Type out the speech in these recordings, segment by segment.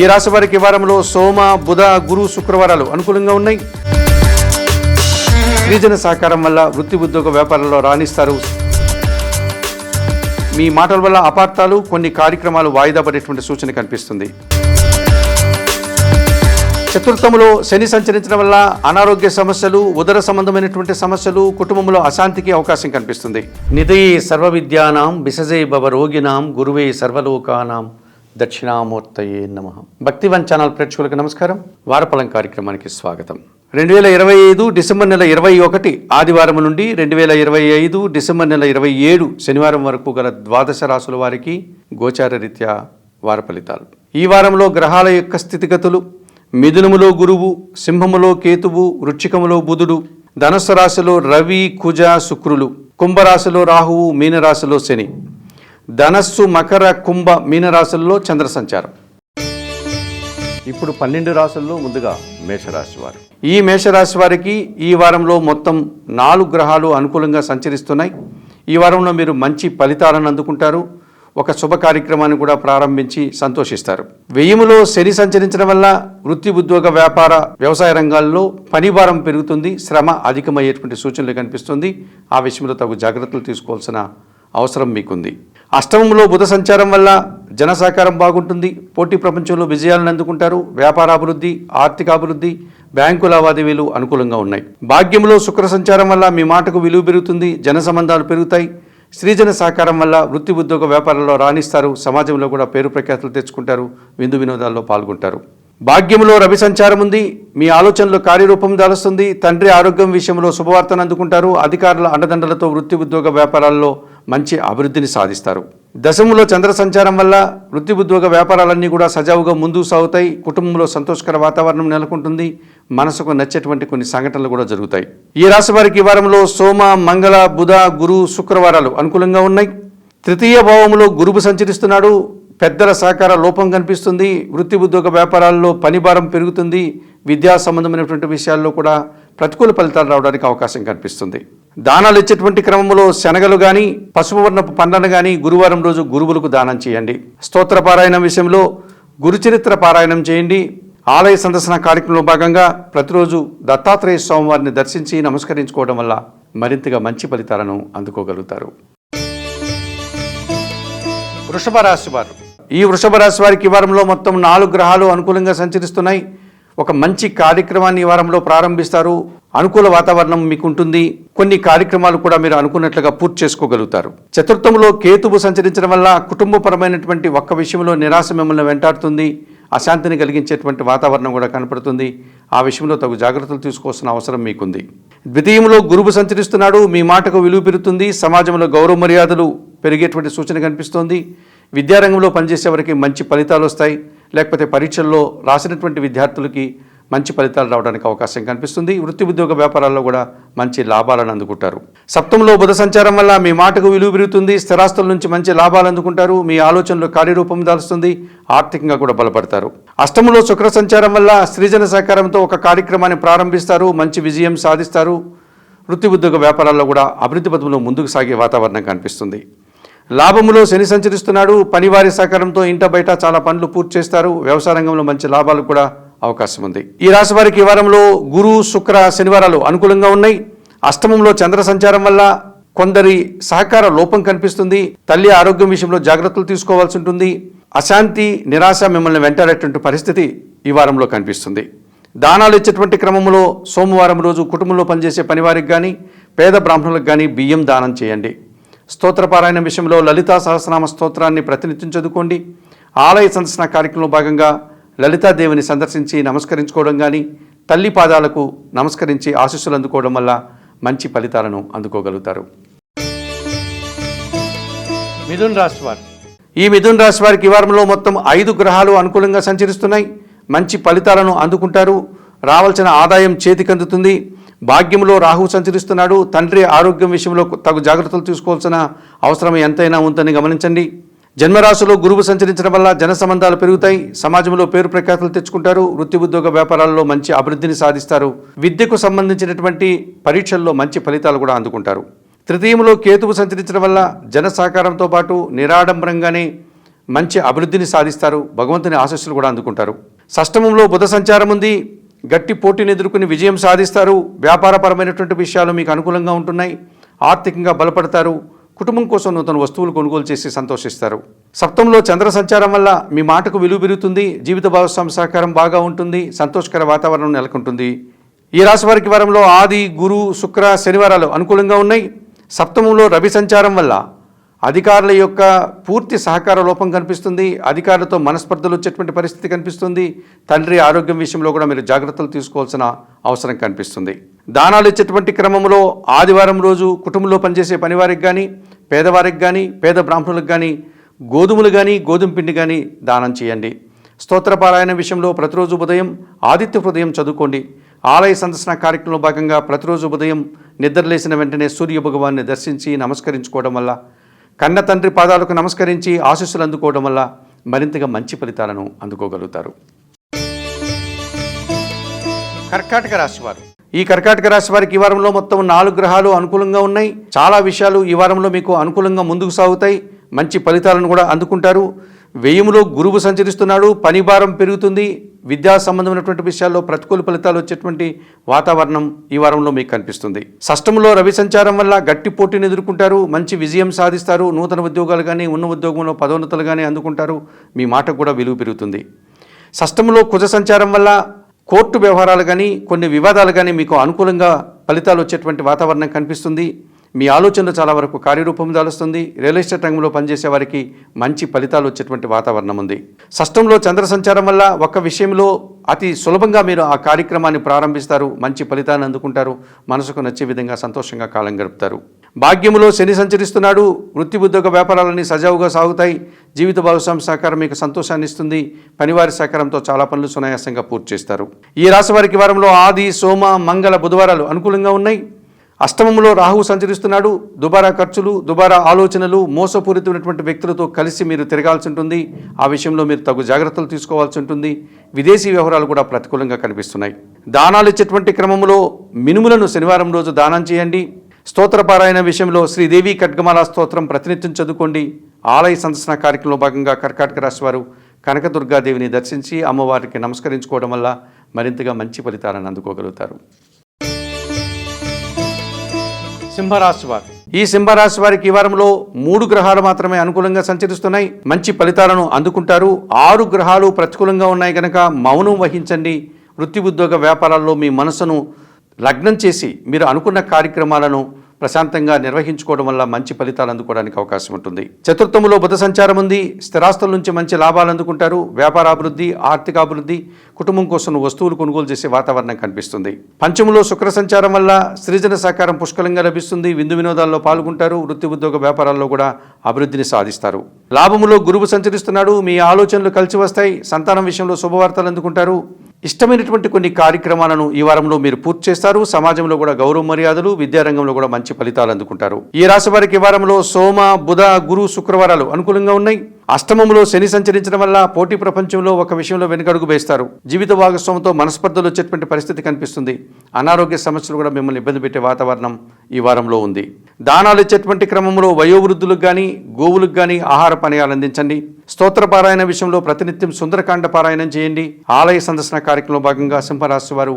ఈ రాశి వారికి వారంలో సోమ బుధ గురు శుక్రవారాలు అనుకూలంగా ఉన్నాయి. స్త్రీజన సహకారం వల్ల వృత్తి ఉద్యోగ వ్యాపారంలో రాణిస్తారు. మీ మాటల వల్ల అపార్థాలు కొన్ని కార్యక్రమాలు వాయిదా పడేటువంటి సూచన కనిపిస్తుంది. చతుర్థములో శని సంచరించడం వల్ల అనారోగ్య సమస్యలు ఉదర సంబంధమైనటువంటి సమస్యలు కుటుంబంలో అశాంతికి అవకాశం కనిపిస్తుంది. నిధయే సర్వ విద్యానాం బిసజే భవ రోగినాం గురువే సర్వలోకానాం. దక్షిణామూర్తయే నమ. భక్తివన్ ఛానల్ ప్రేక్షకులకు నమస్కారం. వారపలం కార్యక్రమానికి స్వాగతం. రెండు వేల ఇరవై ఐదు డిసెంబర్ నెల ఇరవై ఒకటి ఆదివారం నుండి రెండు వేల ఇరవై ఐదు డిసెంబర్ నెల ఇరవై ఏడు శనివారం వరకు గల ద్వాదశ రాసుల వారికి గోచార రీత్యా వార ఫలితాలు. ఈ వారంలో గ్రహాల యొక్క స్థితిగతులు మిథునములో గురువు సింహములో కేతువు వృచ్చికములో బుధుడు ధనుసు రాశిలో రవి కుజ శుక్రులు కుంభరాశిలో రాహువు మీనరాశిలో శని. ధనస్సు మకర కుంభ మీనరాశుల్లో చంద్ర సంచారం ఇప్పుడు పన్నెండు రాశుల్లో ముందుగా మేషరాశి వారు. ఈ మేషరాశి వారికి ఈ వారంలో మొత్తం నాలుగు గ్రహాలు అనుకూలంగా సంచరిస్తున్నాయి. ఈ వారంలో మీరు మంచి ఫలితాలను అందుకుంటారు. ఒక శుభ కార్యక్రమాన్ని కూడా ప్రారంభించి సంతోషిస్తారు. వ్యయములో శని సంచరించడం వల్ల వృత్తి ఉద్యోగ వ్యాపార వ్యవసాయ రంగాల్లో పని భారం పెరుగుతుంది. శ్రమ అధికమయ్యేటువంటి సూచనలు కనిపిస్తుంది. ఆ విషయంలో తగు జాగ్రత్తలు తీసుకోవాల్సిన అవసరం మీకుంది. అష్టమంలో బుధ సంచారం వల్ల జన సహకారం బాగుంటుంది. పోటీ ప్రపంచంలో విజయాలను అందుకుంటారు. వ్యాపార అభివృద్ధి ఆర్థిక అభివృద్ధి బ్యాంకు లావాదేవీలు అనుకూలంగా ఉన్నాయి. భాగ్యంలో శుక్ర సంచారం వల్ల మీ మాటకు విలువ పెరుగుతుంది. జన సంబంధాలు పెరుగుతాయి. స్త్రీజన సహకారం వల్ల వృత్తి ఉద్యోగ వ్యాపారంలో రాణిస్తారు. సమాజంలో కూడా పేరు ప్రఖ్యాతులు తెచ్చుకుంటారు. విందు వినోదాల్లో పాల్గొంటారు. భాగ్యంలో రవి సంచారం ఉంది. మీ ఆలోచనలో కార్యరూపం దాలుస్తుంది. తండ్రి ఆరోగ్యం విషయంలో శుభవార్తను అందుకుంటారు. అధికారుల అండదండలతో వృత్తి ఉద్యోగ వ్యాపారాల్లో మంచి అభివృద్ధిని సాధిస్తారు. దశములో చంద్ర సంచారం వల్ల వృత్తి ఉద్యోగ వ్యాపారాలన్నీ కూడా సజావుగా ముందుకు సాగుతాయి. కుటుంబంలో సంతోషకర వాతావరణం నెలకొంటుంది. మనసుకు నచ్చేటువంటి కొన్ని సంఘటనలు కూడా జరుగుతాయి. ఈ రాశి వారికి ఈ వారంలో సోమ మంగళ బుధ గురు శుక్రవారాలు అనుకూలంగా ఉన్నాయి. తృతీయ భావంలో గురువు సంచరిస్తున్నాడు. పెద్దల సహకార లోపం కనిపిస్తుంది. వృత్తి ఉద్యోగ వ్యాపారాల్లో పని భారం పెరుగుతుంది. విద్యా సంబంధమైనటువంటి విషయాల్లో కూడా ప్రతికూల ఫలితాలు రావడానికి అవకాశం కనిపిస్తుంది. దానాలు ఇచ్చేటువంటి క్రమంలో శనగలు కానీ పసుపు వర్ణపు పండ్లను కానీ గురువారం రోజు గురువులకు దానం చేయండి. స్తోత్ర పారాయణం విషయంలో గురుచరిత్ర పారాయణం చేయండి. ఆలయ సందర్శన కార్యక్రమంలో భాగంగా ప్రతిరోజు దత్తాత్రేయ స్వామివారిని దర్శించి నమస్కరించుకోవడం వల్ల మరింతగా మంచి ఫలితాలను అందుకోగలుగుతారు. వృషభ రాశి వారు. ఈ వృషభ రాశి వారికి వారంలో మొత్తం నాలుగు గ్రహాలు అనుకూలంగా సంచరిస్తున్నాయి. ఒక మంచి కార్యక్రమాన్ని ఈ వారంలో ప్రారంభిస్తారు. అనుకూల వాతావరణం మీకు ఉంటుంది కొన్ని కార్యక్రమాలు కూడా మీరు అనుకున్నట్లుగా పూర్తి చేసుకోగలుగుతారు. చతుర్థంలో కేతువు సంచరించడం వల్ల కుటుంబపరమైనటువంటి ఒక్క విషయంలో నిరాశ మిమ్మల్ని వెంటాడుతుంది. అశాంతిని కలిగించేటువంటి వాతావరణం కూడా కనపడుతుంది. ఆ విషయంలో తగు జాగ్రత్తలు తీసుకోవాల్సిన అవసరం మీకుంది. ద్వితీయంలో గురువు సంచరిస్తున్నాడు. మీ మాటకు విలువ పెరుగుతుంది. సమాజంలో గౌరవ మర్యాదలు పెరిగేటువంటి సూచన కనిపిస్తోంది. విద్యారంగంలో పనిచేసే వారికి మంచి ఫలితాలు వస్తాయి. లేకపోతే పరీక్షల్లో రాసినటువంటి విద్యార్థులకి మంచి ఫలితాలు రావడానికి అవకాశం కనిపిస్తుంది. వృత్తి ఉద్యోగ వ్యాపారాల్లో కూడా మంచి లాభాలను అందుకుంటారు. సప్తంలో బుధ సంచారం వల్ల మీ మాటకు విలువ పెరుగుతుంది. స్థిరాస్తుల నుంచి మంచి లాభాలు అందుకుంటారు. మీ ఆలోచనలు కార్యరూపం దాల్స్తుంది. ఆర్థికంగా కూడా బలపడతారు. అష్టములో శుక్ర సంచారం వల్ల స్త్రీజన సహకారంతో ఒక కార్యక్రమాన్ని ప్రారంభిస్తారు. మంచి విజయం సాధిస్తారు. వృత్తి ఉద్యోగ వ్యాపారాల్లో కూడా అభివృద్ధి పథంలో ముందుకు సాగే వాతావరణం కనిపిస్తుంది. లాభములో శని సంచరిస్తున్నాడు పనివారి సహకారంతో ఇంట బయట చాలా పనులు పూర్తి చేస్తారు వ్యవసాయ రంగంలో మంచి లాభాలు కూడా అవకాశం ఉంది. ఈ రాశి వారికి ఈ వారంలో గురు శుక్ర శనివారాలు అనుకూలంగా ఉన్నాయి. అష్టమంలో చంద్ర సంచారం వల్ల కొందరి సహకార లోపం కనిపిస్తుంది. తల్లి ఆరోగ్యం విషయంలో జాగ్రత్తలు తీసుకోవాల్సి ఉంటుంది. అశాంతి నిరాశ మిమ్మల్ని వెంటాడేటువంటి పరిస్థితి ఈ వారంలో కనిపిస్తుంది. దానాలు ఇచ్చేటువంటి క్రమంలో సోమవారం రోజు కుటుంబంలో పనిచేసే పనివారికి కానీ పేద బ్రాహ్మణులకు కానీ బియ్యం దానం చేయండి. స్తోత్రపారాయణ విషయంలో లలితా సహస్రనామ స్తోత్రాన్ని ప్రతినిత్యం చదువుకోండి. ఆలయ సందర్శన కార్యక్రమంలో భాగంగా లలితాదేవిని సందర్శించి నమస్కరించుకోవడం కానీ తల్లి పాదాలకు నమస్కరించి ఆశీస్సులు అందుకోవడం వల్ల మంచి ఫలితాలను అందుకోగలుగుతారు. మిథున్ రాశి వారు. ఈ మిథున్ రాశి వారికి వారంలో మొత్తం ఐదు గ్రహాలు అనుకూలంగా సంచరిస్తున్నాయి. మంచి ఫలితాలను అందుకుంటారు. రావాల్సిన ఆదాయం చేతికి అందుతుంది. భాగ్యంలో రాహు సంచరిస్తున్నాడు. తండ్రి ఆరోగ్యం విషయంలో తగు జాగ్రత్తలు తీసుకోవాల్సిన అవసరం ఎంతైనా ఉందని గమనించండి. జన్మరాశిలో గురువు సంచరించడం వల్ల జన సంబంధాలు పెరుగుతాయి. సమాజంలో పేరు ప్రఖ్యాతులు తెచ్చుకుంటారు. వృత్తి ఉద్యోగ వ్యాపారాల్లో మంచి అభివృద్ధిని సాధిస్తారు. విద్యకు సంబంధించినటువంటి పరీక్షల్లో మంచి ఫలితాలు కూడా అందుకుంటారు. తృతీయంలో కేతువు సంచరించడం వల్ల జన సహకారంతో పాటు నిరాడంబరంగానే మంచి అభివృద్ధిని సాధిస్తారు. భగవంతుని ఆశస్సులు కూడా అందుకుంటారు. షష్టమంలో బుధ సంచారం ఉంది. గట్టి పోటీని ఎదుర్కొని విజయం సాధిస్తారు. వ్యాపారపరమైనటువంటి విషయాలు మీకు అనుకూలంగా ఉంటున్నాయి. ఆర్థికంగా బలపడతారు. కుటుంబం కోసం నూతన వస్తువులు కొనుగోలు చేసి సంతోషిస్తారు. సప్తంలో చంద్ర సంచారం వల్ల మీ మాటకు విలువ పెరుగుతుంది. జీవిత భాగస్వామి సహకారం బాగా ఉంటుంది. సంతోషకర వాతావరణం నెలకొంటుంది. ఈ రాశి వారికి వారంలో ఆది గురు శుక్ర శనివారాలు అనుకూలంగా ఉన్నాయి. సప్తమంలో రవి సంచారం వల్ల అధికారుల యొక్క పూర్తి సహకార లోపం కనిపిస్తుంది. అధికారులతో మనస్పర్ధలు వచ్చేటువంటి పరిస్థితి కనిపిస్తుంది. తండ్రి ఆరోగ్యం విషయంలో కూడా మీరు జాగ్రత్తలు తీసుకోవాల్సిన అవసరం కనిపిస్తుంది. దానాలు ఇచ్చేటువంటి క్రమంలో ఆదివారం రోజు కుటుంబంలో పనిచేసే పనివారికి కానీ పేదవారికి కానీ పేద బ్రాహ్మణులకు కానీ గోధుమలు కానీ గోధుమ పిండి కానీ దానం చేయండి. స్తోత్రపారాయణ విషయంలో ప్రతిరోజు ఉదయం ఆదిత్య హృదయం చదువుకోండి. ఆలయ సందర్శన కార్యక్రమంలో భాగంగా ప్రతిరోజు ఉదయం నిద్రలేసిన వెంటనే సూర్య భగవాన్ని దర్శించి నమస్కరించుకోవడం వల్ల కన్న తండ్రి పాదాలకు నమస్కరించి ఆశీస్సులు అందుకోవడం వల్ల మరింతగా మంచి ఫలితాలను అందుకోగలుగుతారు. కర్కాటక రాశి వారు. ఈ కర్కాటక రాశి వారికి ఈ వారంలో మొత్తం నాలుగు గ్రహాలు అనుకూలంగా ఉన్నాయి. చాలా విషయాలు ఈ వారంలో మీకు అనుకూలంగా ముందుకు సాగుతాయి. మంచి ఫలితాలను కూడా అందుకుంటారు. వ్యయంలో గురువు సంచరిస్తున్నాడు పని భారం పెరుగుతుంది. విద్యా సంబంధమైనటువంటి విషయాల్లో ప్రతికూల ఫలితాలు వచ్చేటువంటి వాతావరణం ఈ వారంలో మీకు కనిపిస్తుంది. షష్టంలో రవి సంచారం వల్ల గట్టి పోటీని ఎదుర్కొంటారు మంచి విజయం సాధిస్తారు నూతన ఉద్యోగాలు కానీ ఉన్న ఉద్యోగంలో పదోన్నతులు కానీ అందుకుంటారు. మీ మాట కూడా విలువ పెరుగుతుంది. షష్టంలో కుజ సంచారం వల్ల కోర్టు వ్యవహారాలు కానీ కొన్ని వివాదాలు కానీ మీకు అనుకూలంగా ఫలితాలు వచ్చేటువంటి వాతావరణం కనిపిస్తుంది. మీ ఆలోచనలు చాలా వరకు కార్యరూపం దాలుస్తుంది. రియల్ ఎస్టేట్ రంగంలో పనిచేసే వారికి మంచి ఫలితాలు వచ్చేటువంటి వాతావరణం ఉంది. షష్టంలో చంద్ర సంచారం వల్ల ఒక విషయంలో అతి సులభంగా మీరు ఆ కార్యక్రమాన్ని ప్రారంభిస్తారు. మంచి ఫలితాన్ని అందుకుంటారు. మనసుకు నచ్చే విధంగా సంతోషంగా కాలం గడుపుతారు. భాగ్యములో శని సంచరిస్తున్నాడు. వృత్తి ఉద్యోగ వ్యాపారాలన్నీ సజావుగా సాగుతాయి. జీవిత భాగస్వామి సహకారం మీకు సంతోషాన్ని ఇస్తుంది. పనివారి సహకారంతో చాలా పనులు సునాయాసంగా పూర్తి చేస్తారు. ఈ రాశి వారికి వారంలో ఆది సోమ మంగళ బుధవారాలు అనుకూలంగా ఉన్నాయి. అష్టమంలో రాహువు సంచరిస్తున్నాడు. దుబారా ఖర్చులు దుబారా ఆలోచనలు మోసపూరితమైనటువంటి వ్యక్తులతో కలిసి మీరు తిరగాల్సి ఉంటుంది. ఆ విషయంలో మీరు తగు జాగ్రత్తలు తీసుకోవాల్సి ఉంటుంది. విదేశీ వ్యవహారాలు కూడా ప్రతికూలంగా కనిపిస్తున్నాయి. దానాలు ఇచ్చేటువంటి క్రమంలో మినుములను శనివారం రోజు దానం చేయండి. స్తోత్రపారాయణ విషయంలో శ్రీదేవి ఖడ్గమాల స్తోత్రం ప్రతినిత్యం చదువుకోండి. ఆలయ సందర్శన కార్యక్రమంలో భాగంగా కర్కాటక రాశి వారు కనకదుర్గాదేవిని దర్శించి అమ్మవారికి నమస్కరించుకోవడం వల్ల మరింతగా మంచి ఫలితాలను అందుకోగలుగుతారు. సింహరాశి వారు. ఈ సింహరాశి వారికి ఈ వారంలో మూడు గ్రహాలు మాత్రమే అనుకూలంగా సంచరిస్తున్నాయి. మంచి ఫలితాలను అందుకుంటారు. ఆరు గ్రహాలు ప్రతికూలంగా ఉన్నాయి కనుక మౌనం వహించండి. వృత్తి ఉద్యోగ వ్యాపారాల్లో మీ మనసును లగ్నం చేసి మీరు అనుకున్న కార్యక్రమాలను ప్రశాంతంగా నిర్వహించుకోవడం వల్ల మంచి ఫలితాలు అందుకోవడానికి అవకాశం ఉంటుంది. చతుర్థములో బుధ సంచారం ఉంది. స్థిరాస్తుల నుంచి మంచి లాభాలు అందుకుంటారు. వ్యాపారాభివృద్ధి ఆర్థికాభివృద్ధి కుటుంబం కోసం వస్తువులు కొనుగోలు చేసే వాతావరణం కనిపిస్తుంది. పంచములో శుక్ర సంచారం వల్ల సృజన సహకారం పుష్కలంగా లభిస్తుంది. విందు వినోదాల్లో పాల్గొంటారు. వృత్తి ఉద్యోగ వ్యాపారాల్లో కూడా అభివృద్ధిని సాధిస్తారు. లాభములో గురువు సంచరిస్తున్నాడు. మీ ఆలోచనలు కలిసి వస్తాయి. సంతానం విషయంలో శుభవార్తలు అందుకుంటారు. ఇష్టమైనటువంటి కొన్ని కార్యక్రమాలను ఈ వారంలో మీరు పూర్తి చేస్తారు. సమాజంలో కూడా గౌరవ మర్యాదలు విద్యారంగంలో కూడా మంచి ఫలితాలు అందుకుంటారు. ఈ రాశి వారికి వారంలో సోమ బుధ గురు శుక్రవారాలు అనుకూలంగా ఉన్నాయి. అష్టమంలో శని సంచరించడం వల్ల పోటీ ప్రపంచంలో ఒక విషయంలో వెనుకడుగు వేస్తారు. జీవిత భాగస్వామితో మనస్పర్ధలు వచ్చేటువంటి పరిస్థితి కనిపిస్తుంది. అనారోగ్య సమస్యలు కూడా మిమ్మల్ని ఇబ్బంది పెట్టే వాతావరణం ఈ వారంలో ఉంది. దానాలు ఇచ్చేటువంటి క్రమంలో వయోవృద్ధులకు కానీ గోవులకు కానీ ఆహార పానీయాలు అందించండి. స్తోత్ర పారాయణ విషయంలో ప్రతినిత్యం సుందరకాండ పారాయణం చేయండి. ఆలయ సందర్శన కార్యక్రమంలో భాగంగా సింహరాశి వారు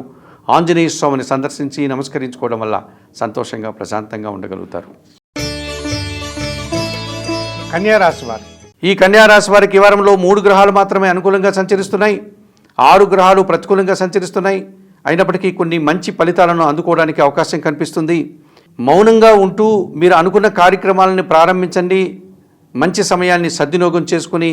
ఆంజనేయ స్వామిని సందర్శించి నమస్కరించుకోవడం వల్ల సంతోషంగా ప్రశాంతంగా ఉండగలుగుతారు. కన్యారాశి వారు. ఈ కన్యారాశి వారికి ఈ వారంలో మూడు గ్రహాలు మాత్రమే అనుకూలంగా సంచరిస్తున్నాయి. ఆరు గ్రహాలు ప్రతికూలంగా సంచరిస్తున్నాయి. అయినప్పటికీ కొన్ని మంచి ఫలితాలను అందుకోవడానికి అవకాశం కనిపిస్తుంది. మౌనంగా ఉంటూ మీరు అనుకున్న కార్యక్రమాలను ప్రారంభించండి. మంచి సమయాన్ని సద్వినియోగం చేసుకుని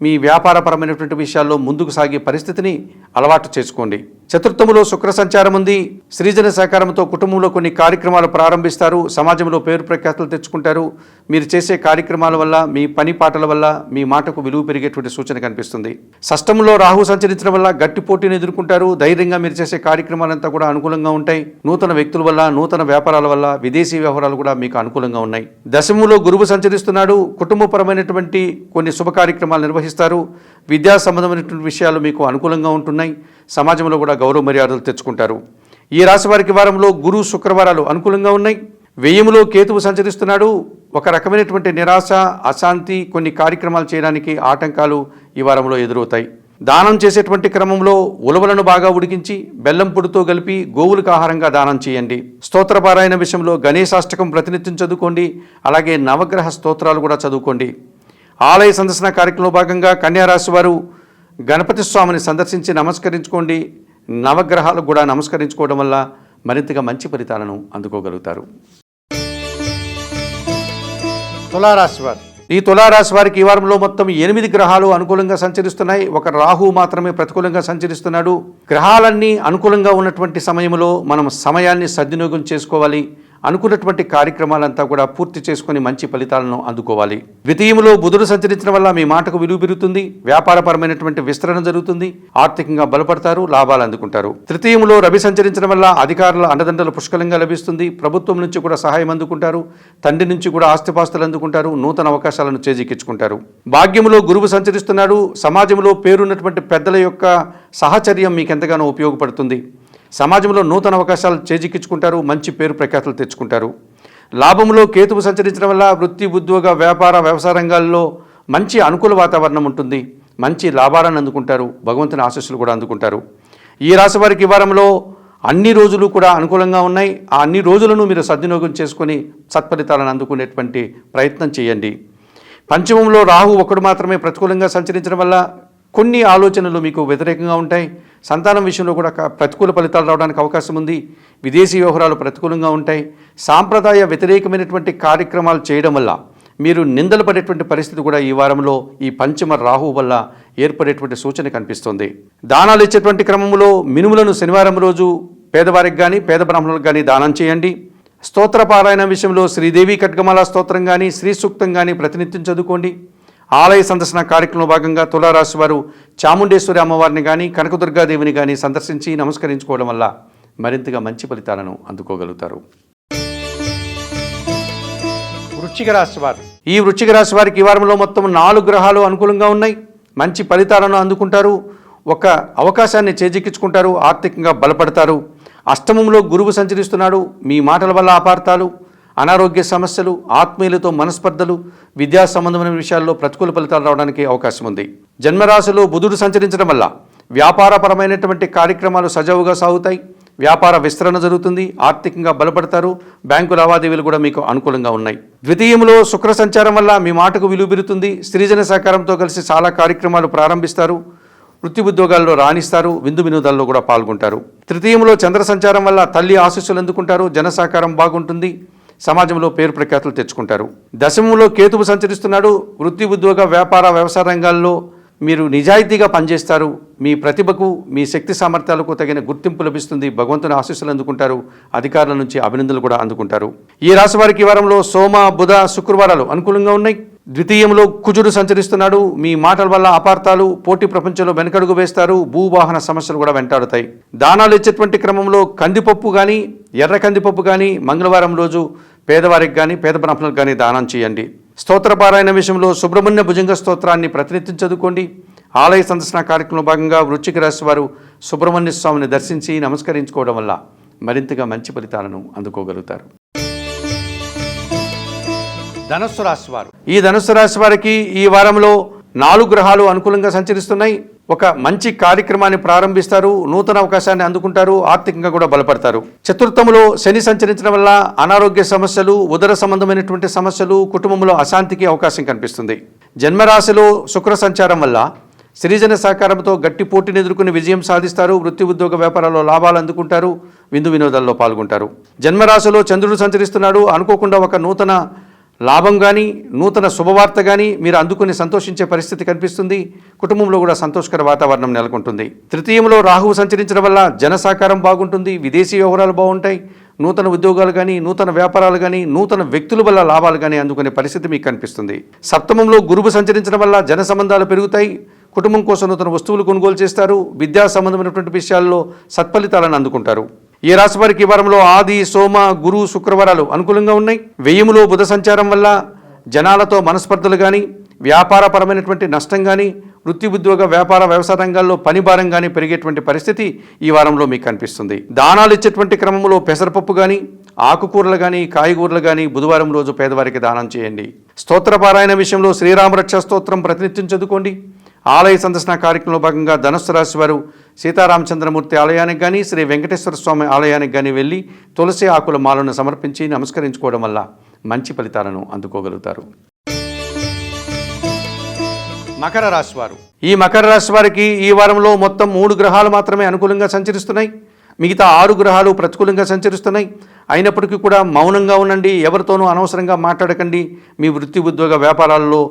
మీ వ్యాపారపరమైనటువంటి విషయాల్లో ముందుకు సాగే పరిస్థితిని అలవాటు చేసుకోండి. చతుర్థములో శుక్ర సంచారం ఉంది. శ్రీజన సహకారంతో కుటుంబంలో కొన్ని కార్యక్రమాలు ప్రారంభిస్తారు. సమాజంలో పేరు ప్రఖ్యాతులు తెచ్చుకుంటారు. మీరు చేసే కార్యక్రమాల వల్ల మీ పని పాటల వల్ల మీ మాటకు విలువ పెరిగేటువంటి సూచన కనిపిస్తుంది. షష్టంలో రాహు సంచరించడం వల్ల గట్టి పోటీని ఎదుర్కొంటారు. ధైర్యంగా మీరు చేసే కార్యక్రమాలంతా కూడా అనుకూలంగా ఉంటాయి. నూతన వ్యక్తుల వల్ల నూతన వ్యాపారాల వల్ల విదేశీ వ్యవహారాలు కూడా మీకు అనుకూలంగా ఉన్నాయి. దశములో గురువు సంచరిస్తున్నాడు. కుటుంబపరమైనటువంటి కొన్ని శుభ కార్యక్రమాలు నిర్వహిస్తారు. విద్యా సంబంధమైనటువంటి విషయాలు మీకు అనుకూలంగా ఉంటున్నాయి. సమాజంలో కూడా గౌరవ మర్యాదలు తెచ్చుకుంటారు. ఈ రాశి వారికి వారంలో గురు శుక్రవారాలు అనుకూలంగా ఉన్నాయి. వ్యయములో కేతువు సంచరిస్తున్నాడు. ఒక రకమైనటువంటి నిరాశ అశాంతి కొన్ని కార్యక్రమాలు చేయడానికి ఆటంకాలు ఈ వారంలో ఎదురవుతాయి. దానం చేసేటువంటి క్రమంలో ఉలవలను బాగా ఉడికించి బెల్లం పొడితో కలిపి గోవులకు ఆహారంగా దానం చేయండి. స్తోత్రపారాయణ విషయంలో గణేశాష్టకం ప్రతినిత్యం చదువుకోండి. అలాగే నవగ్రహ స్తోత్రాలు కూడా చదువుకోండి. ఆలయ సందర్శన కార్యక్రమంలో భాగంగా కన్యారాశి వారు గణపతి స్వామిని సందర్శించి నమస్కరించుకోండి. నవగ్రహాలకు కూడా నమస్కరించుకోవడం వల్ల మరింతగా మంచి ఫలితాలను అందుకోగలుగుతారు. తులారాశి వారు. ఈ తులారాశి వారికి ఈ వారంలో మొత్తం ఎనిమిది గ్రహాలు అనుకూలంగా సంచరిస్తున్నాయి. ఒక రాహు మాత్రమే ప్రతికూలంగా సంచరిస్తున్నాడు. గ్రహాలన్నీ అనుకూలంగా ఉన్నటువంటి సమయంలో మనం సమయాన్ని సద్వినియోగం చేసుకోవాలి. అనుకున్నటువంటి కార్యక్రమాలంతా కూడా పూర్తి చేసుకుని మంచి ఫలితాలను అందుకోవాలి. ద్వితీయంలో బుధుడు సంచరించడం వల్ల మీ మాటకు విలువ పెరుగుతుంది వ్యాపారపరమైనటువంటి విస్తరణ జరుగుతుంది ఆర్థికంగా బలపడతారు లాభాలు అందుకుంటారు. తృతీయంలో రవి సంచరించడం వల్ల అధికారుల అండదండలు పుష్కలంగా లభిస్తుంది ప్రభుత్వం నుంచి కూడా సహాయం అందుకుంటారు తండ్రి నుంచి కూడా ఆస్తిపాస్తులు అందుకుంటారు నూతన అవకాశాలను చేజిక్కించుకుంటారు భాగ్యములో గురువు సంచరిస్తున్నాడు సమాజంలో పేరున్నటువంటి పెద్దల యొక్క సహచర్యం మీకు ఎంతగానో ఉపయోగపడుతుంది. సమాజంలో నూతన అవకాశాలు చేజిక్కించుకుంటారు మంచి పేరు ప్రఖ్యాతులు తెచ్చుకుంటారు. లాభంలో కేతువు సంచరించడం వల్ల వృత్తి ఉద్యోగ వ్యాపార వ్యవసాయ రంగాల్లో మంచి అనుకూల వాతావరణం ఉంటుంది. మంచి లాభాలను అందుకుంటారు. భగవంతుని ఆశస్సులు కూడా అందుకుంటారు. ఈ రాశి వారికి ఈ వారంలో అన్ని రోజులు కూడా అనుకూలంగా ఉన్నాయి. ఆ అన్ని రోజులను మీరు సద్వినియోగం చేసుకొని సత్ఫలితాలను అందుకునేటువంటి ప్రయత్నం చేయండి. పంచమంలో రాహు ఒకడు మాత్రమే ప్రతికూలంగా సంచరించడం వల్ల కొన్ని ఆలోచనలు మీకు వ్యతిరేకంగా ఉంటాయి. సంతానం విషయంలో కూడా క- ప్రతికూల ఫలితాలు రావడానికి అవకాశం ఉంది. విదేశీ వ్యవహారాలు ప్రతికూలంగా ఉంటాయి. సాంప్రదాయ వ్యతిరేకమైనటువంటి కార్యక్రమాలు చేయడం వల్ల మీరు నిందలు పడేటువంటి పరిస్థితి కూడా ఈ వారంలో ఈ పంచమ రాహు వల్ల ఏర్పడేటువంటి సూచన కనిపిస్తుంది. దానాలు ఇచ్చేటువంటి క్రమంలో మినుములను శనివారం రోజు పేదవారికి కానీ పేద బ్రాహ్మణులకు కానీ దానం చేయండి. స్తోత్ర పారాయణ విషయంలో శ్రీదేవి ఖడ్గమాల స్తోత్రం కానీ శ్రీ సూక్తం కానీ ప్రతినిత్యం చదువుకోండి. ఆలయ సందర్శన కార్యక్రమంలో భాగంగా తులారాశి వారు చాముండేశ్వరి అమ్మవారిని కానీ కనకదుర్గాదేవిని కానీ సందర్శించి నమస్కరించుకోవడం వల్ల మరింతగా మంచి ఫలితాలను అందుకోగలుగుతారు. వృశ్చిక రాశి వారు. ఈ వృశ్చిక రాశి వారికి ఈ వారంలో మొత్తం నాలుగు గ్రహాలు అనుకూలంగా ఉన్నాయి. మంచి ఫలితాలను అందుకుంటారు. ఒక అవకాశాన్ని చేజిక్కించుకుంటారు. ఆర్థికంగా బలపడతారు. అష్టమంలో గురువు సంచరిస్తున్నాడు. మీ మాటల వల్ల అపార్థాలు. అనారోగ్య సమస్యలు ఆత్మీయులతో మనస్పర్ధలు విద్యా సంబంధమైన విషయాల్లో ప్రతికూల ఫలితాలు రావడానికి అవకాశం ఉంది. జన్మరాశిలో బుధుడు సంచరించడం వల్ల వ్యాపారపరమైనటువంటి కార్యక్రమాలు సజావుగా సాగుతాయి. వ్యాపార విస్తరణ జరుగుతుంది. ఆర్థికంగా బలపడతారు. బ్యాంకు లావాదేవీలు కూడా మీకు అనుకూలంగా ఉన్నాయి. ద్వితీయంలో శుక్ర సంచారం వల్ల మీ మాటకు విలువ పెరుగుతుంది. స్త్రీజన సహకారంతో కలిసి చాలా కార్యక్రమాలు ప్రారంభిస్తారు. వృత్తి ఉద్యోగాల్లో రాణిస్తారు. విందు వినోదాల్లో కూడా పాల్గొంటారు. తృతీయంలో చంద్ర సంచారం వల్ల తల్లి ఆశీస్సులు అందుకుంటారు. జన సహకారం బాగుంటుంది. సమాజంలో పేరు ప్రఖ్యాతులు తెచ్చుకుంటారు. దశమంలో కేతువు సంచరిస్తున్నాడు. వృత్తి ఉద్యోగ వ్యాపార వ్యవసాయ రంగాల్లో మీరు నిజాయితీగా పనిచేస్తారు. మీ ప్రతిభకు మీ శక్తి సామర్థ్యాలకు తగిన గుర్తింపు లభిస్తుంది. భగవంతుని ఆశీస్సులు అందుకుంటారు. అధికారుల నుంచి అభినందనలు కూడా అందుకుంటారు. ఈ రాశి వారికి వారంలో సోమ బుధ శుక్రవారాలు అనుకూలంగా ఉన్నాయి. ద్వితీయంలో కుజుడు సంచరిస్తున్నాడు. మీ మాటల వల్ల అపార్థాలు పోటీ ప్రపంచంలో వెనకడుగు వేస్తారు. భూవాహన సమస్యలు కూడా వెంటాడుతాయి. దానాలు ఇచ్చేటువంటి క్రమంలో కందిపప్పు కానీ ఎర్ర కందిపప్పు కానీ మంగళవారం రోజు పేదవారికి కానీ పేద బ్రాహ్మణులకు కానీ దానం చేయండి. స్తోత్రపారాయణ విషయంలో సుబ్రహ్మణ్య భుజంగ స్తోత్రాన్ని ప్రతినిత్యం చదువుకోండి. ఆలయ సందర్శన కార్యక్రమంలో భాగంగా వృచ్చిక రాశి వారు సుబ్రహ్మణ్య స్వామిని దర్శించి నమస్కరించుకోవడం వల్ల మరింతగా మంచి ఫలితాలను అందుకోగలుగుతారు. ధనుస్సు రాశి వారు. ఈ ధనుస్సు రాశి వారికి ఈ వారంలో నాలుగు గ్రహాలు అనుకూలంగా సంచరిస్తున్నాయి. ఒక మంచి కార్యక్రమాన్ని ప్రారంభిస్తారు. నూతన అవకాశాన్ని అందుకుంటారు. ఆర్థికంగా కూడా బలపడతారు. చతుర్థములో శని సంచరించడం వల్ల అనారోగ్య సమస్యలు ఉదర సంబంధమైనటువంటి సమస్యలు కుటుంబంలో అశాంతికి అవకాశం కనిపిస్తుంది. జన్మరాశిలో శుక్ర సంచారం వల్ల సిరిజన సహకారంతో గట్టి పోటీని ఎదుర్కొని విజయం సాధిస్తారు. వృత్తి ఉద్యోగ వ్యాపారాల్లో లాభాలు అందుకుంటారు. విందు వినోదాల్లో పాల్గొంటారు. జన్మరాశిలో చంద్రుడు సంచరిస్తున్నాడు. అనుకోకుండా ఒక నూతన లాభం కానీ నూతన శుభవార్త కానీ మీరు అందుకుని సంతోషించే పరిస్థితి కనిపిస్తుంది. కుటుంబంలో కూడా సంతోషకర వాతావరణం నెలకొంటుంది. తృతీయంలో రాహువు సంచరించడం వల్ల జనసాకారం బాగుంటుంది విదేశీ వ్యవహారాలు బాగుంటాయి. నూతన ఉద్యోగాలు కానీ నూతన వ్యాపారాలు కానీ నూతన వ్యక్తుల వల్ల లాభాలు కానీ అందుకునే పరిస్థితి మీకు కనిపిస్తుంది. సప్తమంలో గురువు సంచరించడం వల్ల జన సంబంధాలు పెరుగుతాయి. కుటుంబం కోసం నూతన వస్తువులు కొనుగోలు చేస్తారు. విద్యా సంబంధమైనటువంటి విషయాల్లో సత్ఫలితాలను అందుకుంటారు. ఈ రాశి వారికి వారంలో ఆది సోమ గురు శుక్రవారాలు అనుకూలంగా ఉన్నాయి. వ్యయములో బుధ సంచారం వల్ల జనాలతో మనస్పర్ధలు కానీ వ్యాపారపరమైనటువంటి నష్టం కానీ వృత్తి ఉద్యోగ వ్యాపార వ్యవసాయ రంగాల్లో పని భారం కానీ పెరిగేటువంటి పరిస్థితి ఈ వారంలో మీకు కనిపిస్తుంది. దానాలు ఇచ్చేటువంటి క్రమంలో పెసరపప్పు కానీ ఆకుకూరలు కానీ కాయగూరలు కానీ బుధవారం రోజు పేదవారికి దానం చేయండి. స్తోత్ర పారాయణ విషయంలో శ్రీరామరక్ష స్తోత్రం ప్రతినిత్యం చదువుకోండి. ఆలయ సందర్శన కార్యక్రమంలో భాగంగా ధనుస్సు రాశి వారు సీతారామచంద్రమూర్తి ఆలయానికి కానీ శ్రీ వెంకటేశ్వర స్వామి ఆలయానికి కానీ వెళ్ళి తులసి ఆకుల మాలను సమర్పించి నమస్కరించుకోవడం వల్ల మంచి ఫలితాలను అందుకోగలుగుతారు. మకర రాశివారు ఈ మకర రాశి వారికి ఈ వారంలో మొత్తం మూడు గ్రహాలు మాత్రమే అనుకూలంగా సంచరిస్తున్నాయి. మిగతా ఆరు గ్రహాలు ప్రతికూలంగా సంచరిస్తున్నాయి. అయినప్పటికీ కూడా మౌనంగా ఉండండి. ఎవరితోనూ అనవసరంగా మాట్లాడకండి. మీ వృత్తి ఉద్యోగ వ్యాపారాల్లో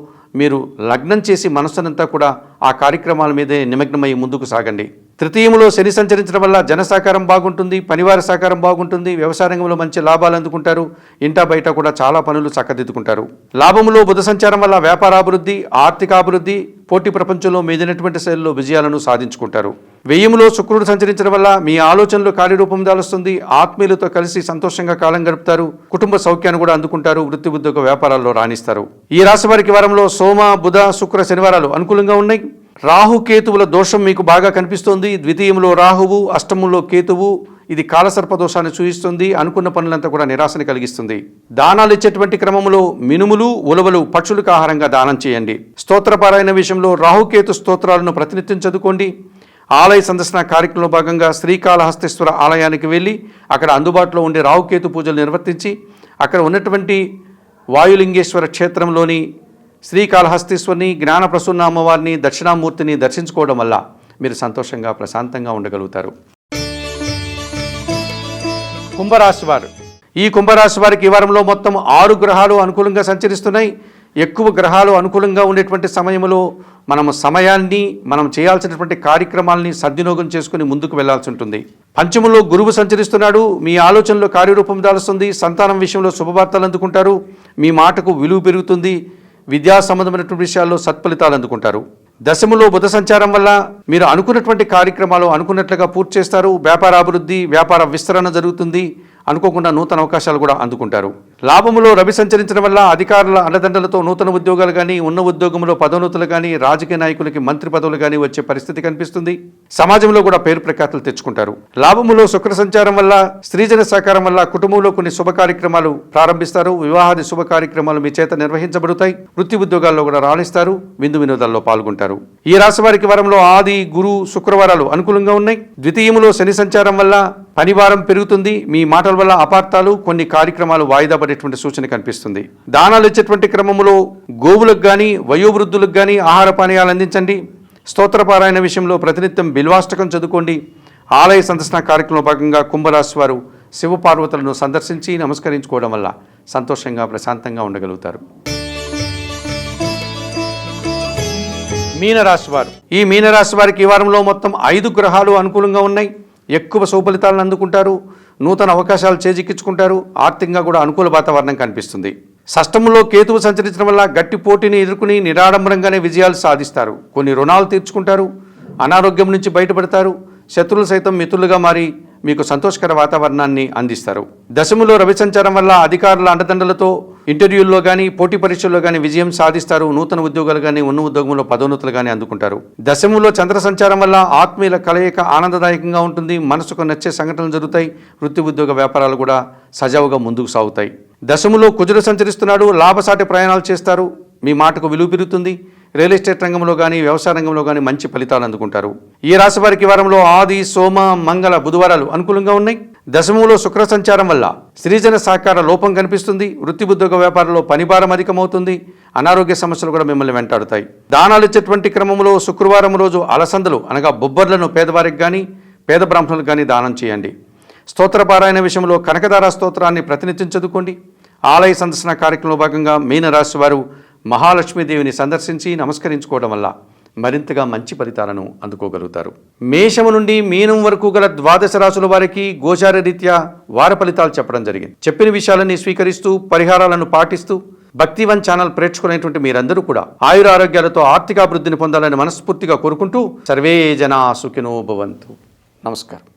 మీరు లగ్నం చేసి మనస్సునంతా కూడా ఆ కార్యక్రమాల మీదే నిమగ్నమై ముందుకు సాగండి. తృతీయములో శని సంచరించడం వల్ల జన సహకారం బాగుంటుంది పనివారి సహకారం బాగుంటుంది వ్యవసాయ రంగంలో మంచి లాభాలు అందుకుంటారు ఇంటా బయట కూడా చాలా పనులు చక్కదిద్దుకుంటారు. లాభములో బుధ సంచారం వల్ల వ్యాపారాభివృద్ధి ఆర్థికాభివృద్ధి పోటీ ప్రపంచంలో మీదినటువంటి శైలిలో విజయాలను సాధించుకుంటారు. వ్యయములో శుక్రుడు సంచరించడం వల్ల మీ ఆలోచనలు కార్యరూపం దాలుస్తుంది ఆత్మీయులతో కలిసి సంతోషంగా కాలం గడుపుతారు కుటుంబ సౌఖ్యాన్ని కూడా అందుకుంటారు వృత్తి ఉద్యోగ వ్యాపారాల్లో రాణిస్తారు. ఈ రాశి వారికి వారంలో సోమ బుధ శుక్ర శనివారాలు అనుకూలంగా ఉన్నాయి. రాహుకేతువుల దోషం మీకు బాగా కనిపిస్తోంది. ద్వితీయంలో రాహువు అష్టమంలో కేతువు. ఇది కాలసర్ప దోషాన్ని సూచిస్తుంది. అనుకున్న పనులంతా కూడా నిరాశని కలిగిస్తుంది. దానాలు ఇచ్చేటువంటి క్రమంలో మినుములు ఉలవలు పక్షులకు ఆహారంగా దానం చేయండి. స్తోత్రపారాయణ విషయంలో రాహుకేతు స్తోత్రాలను ప్రతినిత్యం చదువుకోండి. ఆలయ సందర్శన కార్యక్రమంలో భాగంగా శ్రీకాళహస్తేశ్వర ఆలయానికి వెళ్ళి అక్కడ అందుబాటులో ఉండే రాహుకేతు పూజలు నిర్వర్తించి అక్కడ ఉన్నటువంటి వాయులింగేశ్వర క్షేత్రంలోని శ్రీకాళహస్తీశ్వరిని జ్ఞాన ప్రసన్న అమ్మవారిని దక్షిణామూర్తిని దర్శించుకోవడం వల్ల మీరు సంతోషంగా ప్రశాంతంగా ఉండగలుగుతారు. కుంభరాశి వారు. ఈ కుంభరాశి వారికి ఈ వారంలో మొత్తం ఆరు గ్రహాలు అనుకూలంగా సంచరిస్తున్నాయి. ఎక్కువ గ్రహాలు అనుకూలంగా ఉండేటువంటి సమయంలో మనం సమయాన్ని మనం చేయాల్సినటువంటి కార్యక్రమాలని సద్వినియోగం చేసుకుని ముందుకు వెళ్ళాల్సి ఉంటుంది. పంచములో గురువు సంచరిస్తున్నాడు. మీ ఆలోచనలో కార్యరూపం దాలుస్తుంది. సంతానం విషయంలో శుభవార్తలు అందుకుంటారు. మీ మాటకు విలువ పెరుగుతుంది. విద్యా సంబంధమైనటువంటి విషయాల్లో సత్ఫలితాలు అందుకుంటారు. దశములో బుధ సంచారం వల్ల మీరు అనుకున్నటువంటి కార్యక్రమాలు అనుకున్నట్లుగా పూర్తి చేస్తారు. వ్యాపార అభివృద్ధి వ్యాపార విస్తరణ జరుగుతుంది. అనుకోకుండా నూతన అవకాశాలు కూడా అందుకుంటారు. లాభములో రవి సంచరించడం వల్ల అధికారుల అండదండలతో నూతన ఉద్యోగాలు కానీ ఉన్న ఉద్యోగంలో పదోన్నతులు కానీ రాజకీయ నాయకులకి మంత్రి పదవులు కానీ వచ్చే పరిస్థితి కనిపిస్తుంది. సమాజంలో కూడా పేరు ప్రఖ్యాతులు తెచ్చుకుంటారు. లాభములో శుక్ర సంచారం వల్ల స్త్రీజన సహకారం వల్ల కుటుంబంలో కొన్ని శుభ కార్యక్రమాలు ప్రారంభిస్తారు. వివాహాది శుభ కార్యక్రమాలు మీ చేత నిర్వహించబడతాయి. వృత్తి ఉద్యోగాల్లో కూడా రాణిస్తారు. విందు వినోదాల్లో పాల్గొంటారు. ఈ రాశి వారికి వరంలో ఆది గురు శుక్రవారాలు అనుకూలంగా ఉన్నాయి. ద్వితీయములో శని సంచారం వల్ల పనివారం పెరుగుతుంది. మీ మాటల వల్ల అపార్థాలు కొన్ని కార్యక్రమాలు వాయిదా పడేటువంటి సూచన కనిపిస్తుంది. దానాలు ఇచ్చేటువంటి క్రమంలో గోవులకు కానీ వయోవృద్ధులకు కానీ ఆహార పానీయాలు అందించండి. స్తోత్రపారాయణ విషయంలో ప్రతినిత్యం బిల్వాష్టకం చదువుకోండి. ఆలయ సందర్శన కార్యక్రమంలో భాగంగా కుంభరాశి వారు శివపార్వతులను సందర్శించి నమస్కరించుకోవడం వల్ల సంతోషంగా ప్రశాంతంగా ఉండగలుగుతారు. మీనరాశి వారు. ఈ మీనరాశి వారికి ఈ వారంలో మొత్తం ఐదు గ్రహాలు అనుకూలంగా ఉన్నాయి. ఎక్కువ సుఫలితాలను అందుకుంటారు నూతన అవకాశాలు చేజిక్కించుకుంటారు ఆర్థికంగా కూడా అనుకూల వాతావరణం కనిపిస్తుంది. సష్టములో కేతువు సంచరించడం వల్ల గట్టి పోటీని ఎదుర్కొని నిరాడంబరంగానే విజయాలు సాధిస్తారు. కొన్ని రుణాలు తీర్చుకుంటారు అనారోగ్యం నుంచి బయటపడతారు శత్రువులు సైతం మిత్రులుగా మారి మీకు సంతోషకర వాతావరణాన్ని అందిస్తారు. దశములో రవి సంచారం వల్ల అధికారుల అండదండలతో ఇంటర్వ్యూల్లో కానీ పోటీ పరీక్షల్లో కానీ విజయం సాధిస్తారు. నూతన ఉద్యోగాలు కానీ ఉన్న ఉద్యోగంలో పదోన్నతులు కానీ అందుకుంటారు. దశములో చంద్ర సంచారం వల్ల ఆత్మీయుల కలయిక ఆనందదాయకంగా ఉంటుంది. మనసుకు నచ్చే సంఘటనలు జరుగుతాయి. వృత్తి ఉద్యోగ వ్యాపారాలు కూడా సజావుగా ముందుకు సాగుతాయి. దశములో కుజుడు సంచరిస్తున్నాడు. లాభసాటి ప్రయాణాలు చేస్తారు. మీ మాటకు విలువ పెరుగుతుంది. రియల్ ఎస్టేట్ రంగంలో కానీ వ్యవసాయ రంగంలో కానీ మంచి ఫలితాలు అందుకుంటారు. ఈ రాశి వారికి వారంలో ఆది సోమ మంగళ బుధవారాలు అనుకూలంగా ఉన్నాయి. దశమంలో శుక్ర సంచారం వల్ల స్త్రీజన సహకార లోపం కనిపిస్తుంది. వృత్తి ఉద్యోగ వ్యాపారంలో పనిభారం అధికమవుతుంది. అనారోగ్య సమస్యలు కూడా మిమ్మల్ని వెంటాడుతాయి. దానాలు ఇచ్చేటువంటి క్రమంలో శుక్రవారం రోజు అలసందలు అనగా బొబ్బర్లను పేదవారికి కానీ పేద బ్రాహ్మణులకు కానీ దానం చేయండి. స్తోత్రపారాయణ విషయంలో కనకదార స్తోత్రాన్ని ప్రతినిత్యం చదువుకోండి. ఆలయ సందర్శన కార్యక్రమంలో భాగంగా మీనరాశి వారు మహాలక్ష్మీదేవిని సందర్శించి నమస్కరించుకోవడం వల్ల మరింతగా మంచి ఫలితాలను అందుకోగలుగుతారు. మేషము నుండి మీనం వరకు గల ద్వాదశ రాశుల వారికి గోచార రీత్యా వార ఫలితాలు చెప్పడం జరిగింది. చెప్పిన విషయాలన్నీ స్వీకరిస్తూ పరిహారాలను పాటిస్తూ భక్తివన్ ఛానల్ ప్రేక్షకులైనటువంటి మీరందరూ కూడా ఆయుర ఆరోగ్యాలతో ఆర్థికాభివృద్ధిని పొందాలని మనస్ఫూర్తిగా కోరుకుంటూ సర్వే జనా సుఖినో భవంతు. నమస్కారం.